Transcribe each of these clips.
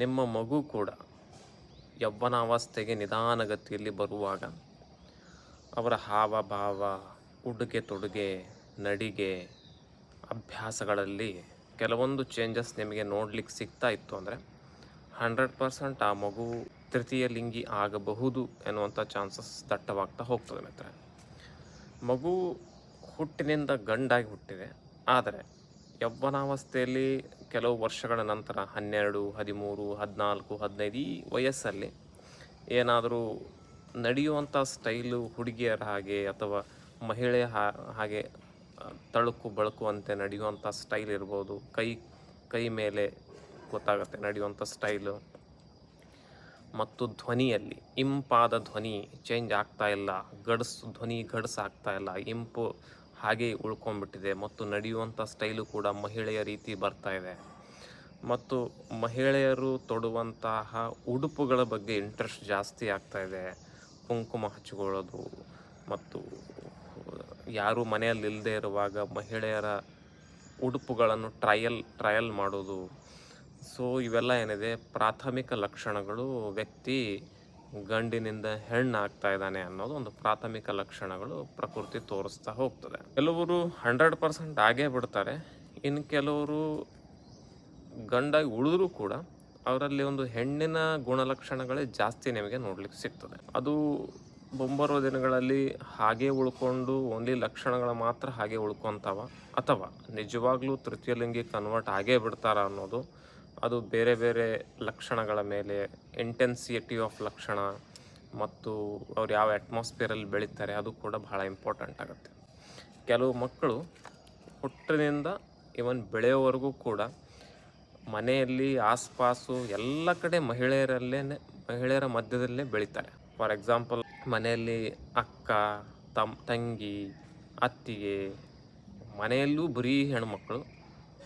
ನಿಮ್ಮ ಮಗು ಕೂಡ ಯೌವನಾವಸ್ಥೆಗೆ ನಿಧಾನಗತಿಯಲ್ಲಿ ಬರುವಾಗ ಅವರ ಹಾವಭಾವ ಉಡುಗೆ, ತೊಡುಗೆ, ನಡಿಗೆ, ಅಭ್ಯಾಸಗಳಲ್ಲಿ ಕೆಲವೊಂದು ಚೇಂಜಸ್ ನಿಮಗೆ ನೋಡ್ಲಿಕ್ಕೆ ಸಿಗ್ತಾ ಇತ್ತು ಅಂದರೆ ಹಂಡ್ರೆಡ್ ಪರ್ಸೆಂಟ್ ಆ ಮಗು ತೃತೀಯ ಲಿಂಗಿ ಆಗಬಹುದು ಎನ್ನುವಂಥ ಚಾನ್ಸಸ್ ದಟ್ಟವಾಗ್ತಾ ಹೋಗ್ತದೆ ಮಿತ್ರ ಮಗು ಹುಟ್ಟಿನಿಂದ ಗಂಡಾಗಿ ಹುಟ್ಟಿದೆ, ಆದರೆ ಯೌವನಾವಸ್ಥೆಯಲ್ಲಿ ಕೆಲವು ವರ್ಷಗಳ ನಂತರ, ಹನ್ನೆರಡು, ಹದಿಮೂರು, ಹದಿನಾಲ್ಕು, ಹದಿನೈದು ಈ ವಯಸ್ಸಲ್ಲಿ ಏನಾದರೂ ನಡೆಯುವಂಥ ಸ್ಟೈಲು ಹುಡುಗಿಯರ ಹಾಗೆ ಅಥವಾ ಮಹಿಳೆ ಹಾಗೆ ತಳುಕು ಬಳಕುವಂತೆ ನಡೆಯುವಂಥ ಸ್ಟೈಲ್ ಇರ್ಬೋದು, ಕೈ ಕೈ ಮೇಲೆ ಗೊತ್ತಾಗುತ್ತೆ ನಡೆಯುವಂಥ ಸ್ಟೈಲು. ಮತ್ತು ಧ್ವನಿಯಲ್ಲಿ, ಇಂಪಾದ ಧ್ವನಿ ಚೇಂಜ್ ಆಗ್ತಾ ಇಲ್ಲ, ಗಡ್ಸು, ಧ್ವನಿ ಗಡ್ಸ್ ಆಗ್ತಾ ಇಲ್ಲ, ಇಂಪು ಹಾಗೆ ಉಳ್ಕೊಂಡ್ಬಿಟ್ಟಿದೆ. ಮತ್ತು ನಡೆಯುವಂಥ ಸ್ಟೈಲು ಕೂಡ ಮಹಿಳೆಯ ರೀತಿ ಬರ್ತಾ ಇದೆ. ಮತ್ತು ಮಹಿಳೆಯರು ತೊಡುವಂತಹ ಉಡುಪುಗಳ ಬಗ್ಗೆ ಇಂಟ್ರೆಸ್ಟ್ ಜಾಸ್ತಿ ಆಗ್ತಾ ಇದೆ. ಕುಂಕುಮ ಹಚ್ಕೊಳ್ಳೋದು ಮತ್ತು ಯಾರು ಮನೆಯಲ್ಲಿ ಇಲ್ಲದೆ ಇರುವಾಗ ಮಹಿಳೆಯರ ಉಡುಪುಗಳನ್ನು ಟ್ರಯಲ್ ಟ್ರಯಲ್ ಮಾಡೋದು. ಸೊ ಇವೆಲ್ಲ ಏನಿದೆ? ಪ್ರಾಥಮಿಕ ಲಕ್ಷಣಗಳು ವ್ಯಕ್ತಿ ಗಂಡಿನಿಂದ ಹೆಣ್ಣು ಆಗ್ತಾ ಇದ್ದಾನೆ ಅನ್ನೋದು ಒಂದು ಪ್ರಾಥಮಿಕ ಲಕ್ಷಣಗಳು ಪ್ರಕೃತಿ ತೋರಿಸ್ತಾ ಹೋಗ್ತದೆ. ಕೆಲವರು ಹಂಡ್ರೆಡ್ ಪರ್ಸೆಂಟ್ ಆಗೇ ಬಿಡ್ತಾರೆ. ಇನ್ನು ಕೆಲವರು ಗಂಡಾಗಿ ಉಳಿದ್ರೂ ಕೂಡ ಅವರಲ್ಲಿ ಒಂದು ಹೆಣ್ಣಿನ ಗುಣಲಕ್ಷಣಗಳೇ ಜಾಸ್ತಿ ನಿಮಗೆ ನೋಡ್ಲಿಕ್ಕೆ ಸಿಗ್ತದೆ. ಅದು ಬೊಂಬರುವ ದಿನಗಳಲ್ಲಿ ಹಾಗೆ ಉಳ್ಕೊಂಡು ಓನ್ಲಿ ಲಕ್ಷಣಗಳು ಮಾತ್ರ ಹಾಗೆ ಉಳ್ಕೊತಾವ ಅಥವಾ ನಿಜವಾಗ್ಲೂ ತೃತೀಯ ಲಿಂಗಿ ಕನ್ವರ್ಟ್ ಆಗೇ ಬಿಡ್ತಾರ ಅನ್ನೋದು ಅದು ಬೇರೆ ಬೇರೆ ಲಕ್ಷಣಗಳ ಮೇಲೆ ಇಂಟೆನ್ಸಿಟಿ ಆಫ್ ಲಕ್ಷಣ ಮತ್ತು ಅವ್ರು ಯಾವ ಅಟ್ಮಾಸ್ಫಿಯರಲ್ಲಿ ಬೆಳೀತಾರೆ ಅದು ಕೂಡ ಬಹಳ ಇಂಪಾರ್ಟೆಂಟ್ ಆಗುತ್ತೆ. ಕೆಲವು ಮಕ್ಕಳು ಹುಟ್ಟಿನಿಂದ ಇವನ್ ಬೆಳೆಯೋವರೆಗೂ ಕೂಡ ಮನೆಯಲ್ಲಿ ಆಸ್ಪಾಸು ಎಲ್ಲ ಕಡೆ ಮಹಿಳೆಯರಲ್ಲೇ, ಮಹಿಳೆಯರ ಮಧ್ಯದಲ್ಲೇ ಬೆಳೀತಾರೆ. ಫಾರ್ ಎಕ್ಸಾಂಪಲ್ ಮನೆಯಲ್ಲಿ ಅಕ್ಕ ತಮ್ಮ ತಂಗಿ, ಅತ್ತಿಗೆ ಮನೆಯಲ್ಲೂ ಬರೀ ಹೆಣ್ಮಕ್ಳು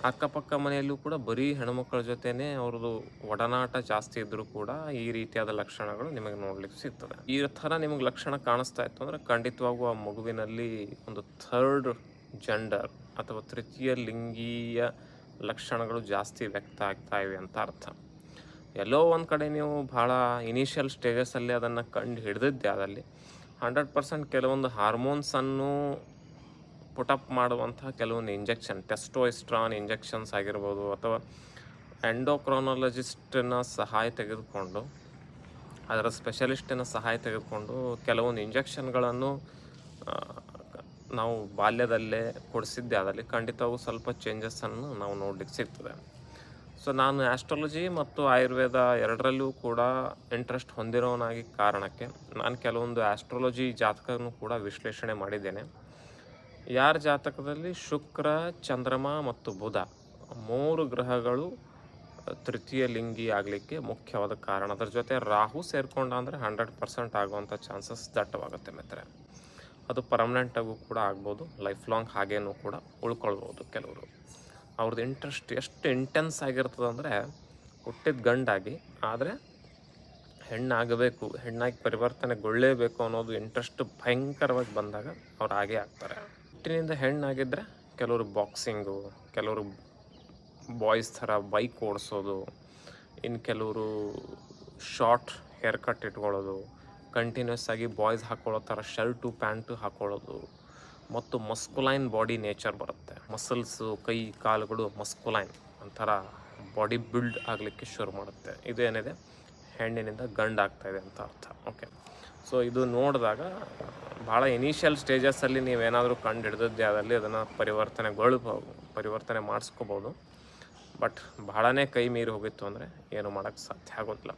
ಅಕ್ಕಪಕ್ಕ ಮನೆಯಲ್ಲೂ ಕೂಡ ಬರೀ ಹೆಣ್ಮಕ್ಳ ಜೊತೆನೇ ಅವ್ರದ್ದು ಒಡನಾಟ ಜಾಸ್ತಿ ಇದ್ದರೂ ಕೂಡ ಈ ರೀತಿಯಾದ ಲಕ್ಷಣಗಳು ನಿಮಗೆ ನೋಡ್ಲಿಕ್ಕೆ ಸಿಗ್ತದೆ. ಈ ಥರ ನಿಮಗೆ ಲಕ್ಷಣ ಕಾಣಿಸ್ತಾ ಇತ್ತು ಅಂದ್ರೆ ಖಂಡಿತವಾಗೂ ಆ ಮಗುವಿನಲ್ಲಿ ಒಂದು ಥರ್ಡ್ ಜೆಂಡರ್ ಅಥವಾ ತೃತೀಯ ಲಿಂಗೀಯ ಲಕ್ಷಣಗಳು ಜಾಸ್ತಿ ವ್ಯಕ್ತ ಆಗ್ತಾ ಇವೆ ಅಂತ ಅರ್ಥ. ಎಲ್ಲೋ ಒಂದು ಕಡೆ ನೀವು ಭಾಳ ಇನಿಷಿಯಲ್ ಸ್ಟೇಜಸ್ ಅಲ್ಲಿ ಅದನ್ನು ಕಂಡು ಹಿಡಿದಿದ್ದೆ ಅದಲ್ಲಿ ಹಂಡ್ರೆಡ್ ಪರ್ಸೆಂಟ್ ಕೆಲವೊಂದು ಹಾರ್ಮೋನ್ಸನ್ನು ಪುಟಪ್ ಮಾಡುವಂತಹ ಕೆಲವೊಂದು ಇಂಜೆಕ್ಷನ್ ಟೆಸ್ಟೋಯಿಸ್ಟ್ರಾನ್ ಇಂಜೆಕ್ಷನ್ಸ್ ಆಗಿರ್ಬೋದು ಅಥವಾ ಎಂಡೋಕ್ರೋನಾಲಜಿಸ್ಟಿನ ಸಹಾಯ ತೆಗೆದುಕೊಂಡು, ಅದರ ಸ್ಪೆಷಲಿಸ್ಟಿನ ಸಹಾಯ ತೆಗೆದುಕೊಂಡು ಕೆಲವೊಂದು ಇಂಜೆಕ್ಷನ್ಗಳನ್ನು ನಾವು ಬಾಲ್ಯದಲ್ಲೇ ಕೊಡಿಸಿದ್ದೆ. ಅದರಲ್ಲಿ ಖಂಡಿತವೂ ಸ್ವಲ್ಪ ಚೇಂಜಸ್ಸನ್ನು ನಾವು ನೋಡಲಿಕ್ಕೆ ಸಿಗ್ತದೆ. ಸೊ, ನಾನು ಆಸ್ಟ್ರಾಲಜಿ ಮತ್ತು ಆಯುರ್ವೇದ ಎರಡರಲ್ಲೂ ಕೂಡ ಇಂಟ್ರೆಸ್ಟ್ ಹೊಂದಿರೋನಾಗಿ ಕಾರಣಕ್ಕೆ ನಾನು ಕೆಲವೊಂದು ಆಸ್ಟ್ರಾಲಜಿ ಜಾತಕನೂ ಕೂಡ ವಿಶ್ಲೇಷಣೆ ಮಾಡಿದ್ದೇನೆ. ಯಾರ ಜಾತಕದಲ್ಲಿ ಶುಕ್ರ, ಚಂದ್ರಮ ಮತ್ತು ಬುಧ? ಮೂರು ಗ್ರಹಗಳು ತೃತೀಯ ಲಿಂಗಿ ಆಗಲಿಕ್ಕೆ ಮುಖ್ಯವಾದ ಕಾರಣ. ಅದರ ಜೊತೆ ರಾಹು ಸೇರ್ಕೊಂಡ ಅಂದರೆ ಹಂಡ್ರೆಡ್ ಪರ್ಸೆಂಟ್ ಆಗುವಂಥ ಚಾನ್ಸಸ್ ದಟ್ಟವಾಗುತ್ತೆ ಮಿತ್ರೆ ಅದು ಪರ್ಮನೆಂಟಾಗೂ ಕೂಡ ಆಗ್ಬೋದು ಲೈಫ್ ಲಾಂಗ್ ಹಾಗೇನೂ ಕೂಡ ಉಳ್ಕೊಳ್ಬೋದು ಕೆಲವರು. ಅವ್ರದ್ದು ಇಂಟ್ರೆಸ್ಟ್ ಎಷ್ಟು ಇಂಟೆನ್ಸ್ ಆಗಿರ್ತದೆ ಅಂದರೆ ಹುಟ್ಟಿದ ಗಂಡಾಗಿ, ಆದರೆ ಹೆಣ್ಣಾಗಬೇಕು, ಹೆಣ್ಣಾಗಿ ಪರಿವರ್ತನೆಗೊಳ್ಳೇಬೇಕು ಅನ್ನೋದು ಇಂಟ್ರೆಸ್ಟ್ ಭಯಂಕರವಾಗಿ ಬಂದಾಗ ಅವ್ರು ಹಾಗೇ ಆಗ್ತಾರೆ. ಹುಟ್ಟಿನಿಂದ ಹೆಣ್ಣಾಗಿದ್ದರೆ ಕೆಲವರು ಬಾಕ್ಸಿಂಗು, ಕೆಲವರು ಬಾಯ್ಸ್ ಥರ ಬೈಕ್ ಓಡಿಸೋದು ಇನ್ನು ಕೆಲವರು ಶಾರ್ಟ್ ಹೇರ್ ಕಟ್ ಇಟ್ಕೊಳ್ಳೋದು, ಕಂಟಿನ್ಯೂಸ್ ಆಗಿ ಬಾಯ್ಸ್ ಹಾಕ್ಕೊಳ್ಳೋ ಥರ ಶರ್ಟು, ಪ್ಯಾಂಟು ಹಾಕೊಳ್ಳೋದು. ಮತ್ತು ಮಸ್ಕುಲೈನ್ ಬಾಡಿ ನೇಚರ್ ಬರುತ್ತೆ. ಮಸಲ್ಸು, ಕೈ, ಕಾಲುಗಳು ಮಸ್ಕುಲೈನ್ ಒಂಥರ ಬಾಡಿ ಬಿಲ್ಡ್ ಆಗಲಿಕ್ಕೆ ಶುರು ಮಾಡುತ್ತೆ. ಇದು ಏನಿದೆ? ಹೆಣ್ಣಿನಿಂದ ಗಂಡು ಇದೆ ಅಂತ ಅರ್ಥ. ಓಕೆ ಸೊ ಇದು ನೋಡಿದಾಗ ಭಾಳ ಇನಿಷಿಯಲ್ ಸ್ಟೇಜಸ್ಸಲ್ಲಿ ನೀವೇನಾದರೂ ಕಂಡು ಹಿಡಿದದ್ದೇ ಆದಲ್ಲಿ ಅದನ್ನು ಪರಿವರ್ತನೆಗೊಳ್ಬೋದು ಪರಿವರ್ತನೆ ಮಾಡಿಸ್ಕೋಬೋದು. ಬಟ್ ಭಾಳನೇ ಕೈ ಮೀರಿ ಹೋಗಿತ್ತು ಅಂದರೆ ಏನು ಮಾಡೋಕ್ಕೆ ಸಾಧ್ಯ ಆಗೋದಿಲ್ಲ.